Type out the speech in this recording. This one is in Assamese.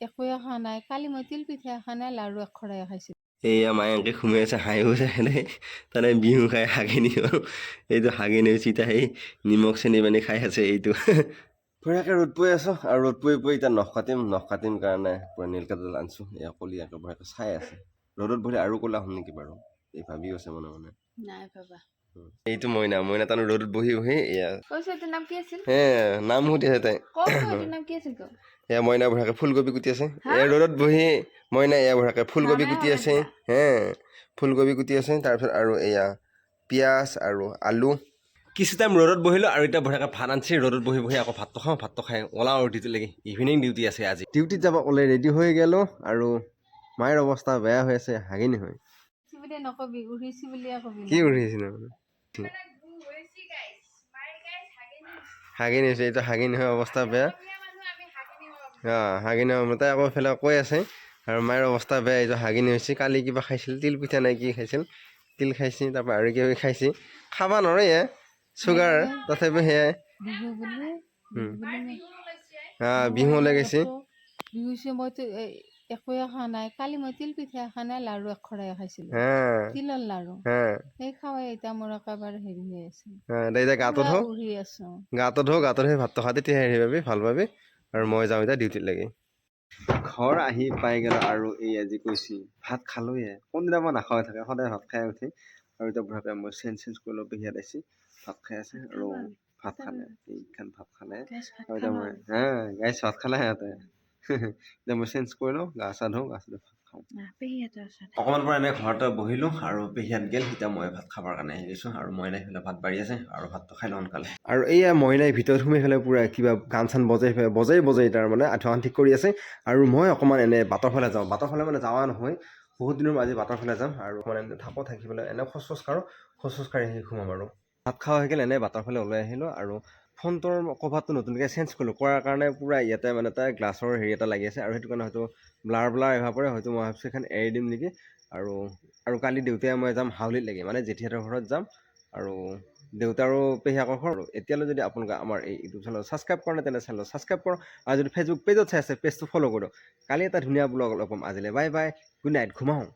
একোৱে খোৱা নাই। কালি মই তিল পিঠা খোৱা নাই লাৰু এক খৰাই খাইছিলোঁ। এইয়া মায়ে এনেকৈ সোমাই আছে হাঁহিও আছে দেই তাৰমানে বিহু খাই হাগিনি আৰু। এইটো হাগিনি চিতা সেই নিমখ চেনি পানী খাই আছে এইটো। বঢ়িয়াকৈ ৰ'দ পৰি আছোঁ আৰু ৰ'দ পৰি পৰি এতিয়া নখ কাটিম নখ কাটিম কাৰণে পূৰা নীল কাটিডাল আনিছোঁ। এয়া কলি একে বঢ়িয়াকৈ চাই আছে। ৰ'দত বহি আৰু ক'লা হ'ম নেকি বাৰু? এই ভাবি আছে মনে মনে। নাই বাবা এইটো মইনা মইনা তাৰমানে ৰ'দত বহি বহি এয়া নাম কি আছিল? হে নাম সুধি আছে তাই নাম কি আছিল এয়া মইনা বঢ়িয়াকৈ ফুলকবি কুটি আছে। এয়া ৰ'দত বহি মইনা এয়া বঢ়িয়াকৈ ফুলকবি কুটি আছে। হে ফুলকবি কুটি আছে তাৰপিছত আৰু এয়া পিঁয়াজ আৰু আলু। কিছু টাইম ৰ'দত বহিলোঁ আৰু এতিয়া বঢ়িয়াকৈ ভাত আনিছে ৰ'দত বহি বহি আকৌ ভাতটো খাওঁ ভাতটো খাই ওলাওঁ আৰু ডিউটিলৈকে ইভিনিং ডিউটি আছে আজি। ডিউটিত যাব ওলাই ৰেডি হৈ গ'লোঁ আৰু মায়েৰ অৱস্থা বেয়া হৈ আছে হাগিনি হয় কবি কি উঠিছে মানে হাগিনি হৈছে এইটো হাগিনি হৈ অৱস্থা বেয়া। হাগিনি তাই আকৌ এইফালে কৈ আছে। আৰু মায়ের অৱস্থা বেয়া এইটো হাগিনি হৈছে। কালি কিবা খাইছিল তিল পিঠা নাই কি খাইছিল? তিল খাইছি তাৰপৰা আৰু কিবা খাইছি। খাব নোৱাৰে চুগাৰ তথাপি সেয়াই। বিহু বিহু বুলি অঁ বিহু ওলাই গৈছে বিহু মইতো একোৱে খোৱা নাই। কালি মই তিল পিঠা খোৱা নাই লাৰু এক খৰাই খাইছিলোঁ। তিলৰ লাৰু। সেই খাৱাই এতিয়া মোৰ একেবাৰে হেৰি হৈ আছে। হা দে এতিয়া গাটো পুৰা ধো উৰি আছো। গাটো ধো গাটো ধুই ভাতটো খা তেতিয়া হেৰি পাবি ভালো পাবি। আৰু মই যাওঁ এতিয়া ডিউটিত লাগি। ঘৰ আহি পাই গ'লোঁ আৰু এই আজি কৈছি ভাত খালোঁয়ে। কোনদিনা মই নাখাই থাকে সদায় ভাত খাই উঠি। আৰু এতিয়া বুঢ়াকে মই চেঞ্জ চেঞ্জ কৰি লৈ পেহিয়াত আহিছে ভাত খাই আছে আৰু ভাত খালে এইখান ভাত খালে। আৰু এতিয়া মই হা গাইছ ভাত খালে সিহঁতে। এতিয়া মই চেঞ্জ কৰি লওঁ গা চা ধুওঁ গা চা খাওঁ অকণমান পৰা এনেই ঘৰতে বহিলোঁ আৰু পেহীয়াত গ'ল। এতিয়া মই ভাত খাবৰ কাৰণে আহি গৈছোঁ আৰু মইনাই সেইফালে ভাত বাঢ়ি আছে আৰু ভাতটো খাই লওঁ সোনকালে। আৰু এইয়া মইনাই ভিতৰত সোমাই পেলাই পূৰা কিবা গান চান বজাই পেলাই বজাই বজাই তাৰমানে আঁঠুৱাখন ঠিক কৰি আছে। আৰু মই অকণমান এনে বাটৰ ফালে যাওঁ। বাটৰ ফালে মানে যোৱা নহয়। বহুত দিনৰ আজি বাটৰ ফালে যাম আৰু মানে এনে থাকোঁ থাকি পেলাই এনে খোজ চোজ কাঢ়োঁ খোজ চোজ কাঢ়ি আহি সোমাম আৰু। ভাত খোৱা হৈ গ'ল এনেই বাটৰ ফালে ওলাই আহিলোঁ আৰু ফোনটোৰ কভাৰটো নতুনকৈ চেঞ্জ কৰিলোঁ। কৰাৰ কাৰণে পূৰা ইয়াতে মানে এটা গ্লাছৰ হেৰি এটা লাগি আছে আৰু সেইটো কাৰণে হয়তো ব্লাৰ ব্লাৰ আহিব পাৰে হয়তো মই ভাবিছোঁ এখন এৰি দিম নেকি। আৰু আৰু কালি দেউতাই মই যাম হাউলিত লাগি মানে জেঠিহঁতৰ ঘৰত যাম। আৰু দেউতা আৰু পেহীয়েকৰ ঘৰ এতিয়ালৈ যদি আপোনালোকে আমাৰ এই ইউটিউব চেনেল ছাবস্ক্ৰাইব কৰা নাই তেনে চেনেল ছাবস্ক্ৰাইব কৰক। আৰু যদি ফেচবুক পেজত চাই আছে পেজটো ফ'ল' কৰক। কালি এটা ধুনীয়া ব্লগ লগ পাম আজিলৈ। Bye bye. Good night. ঘুমাওঁ।